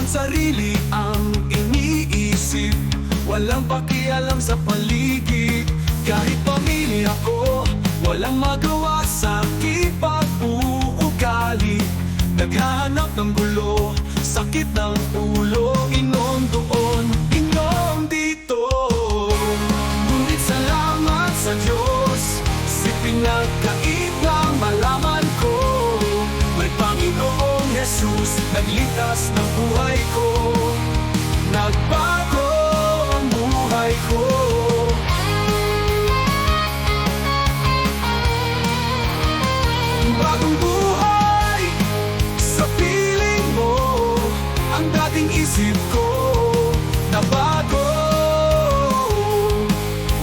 pang ang iniisip. Walang pakialam sa paligid. Kahit pamilya ko Walang magawa sa kipag-uugali. Naghahanap ng gulo Sakit ng ulo Nagligtas ng buhay ko. Nagbago ang buhay ko. Bagong buhay sa piling mo Ang dating isip ko. Nabago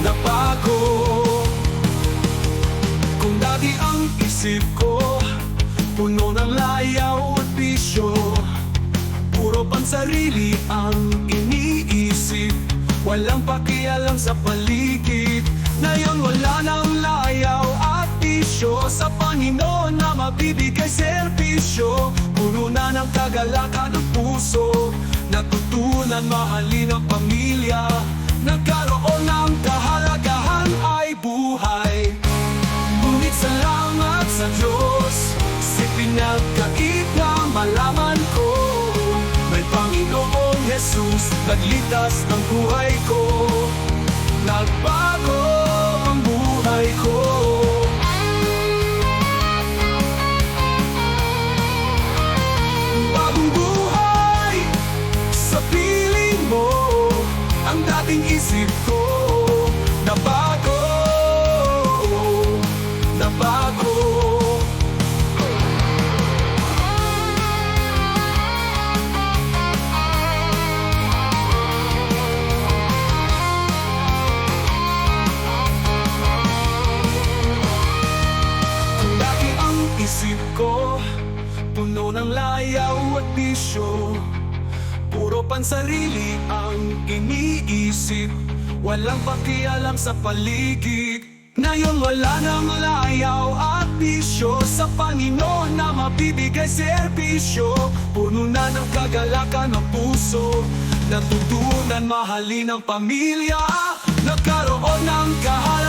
Nabago. Kung dati ang isip ko Walang pakialam sa paligid. Ngayon wala nang layaw at bisyo Sa Panginoon na mabibigay serbisyo. Puno na ng kagalakan ng puso. Natutunan mahalin ang pamilya. Nagkaroon ng kahalagahan ay buhay Jesus Nagligtas ng buhay ko. Nagbago ang buhay ko. Bagong buhay sa piling mo Ang dating isip ko Nabago pansarili ang iniisip. Walang pakialam sa paligid. Ngayon wala nang layaw at bisyo Sa Panginoon na mabibigay serbisyo. Puno na ng kagalakan ng puso. Natutunan mahalin ang pamilya. Nagkaroon ng kahalan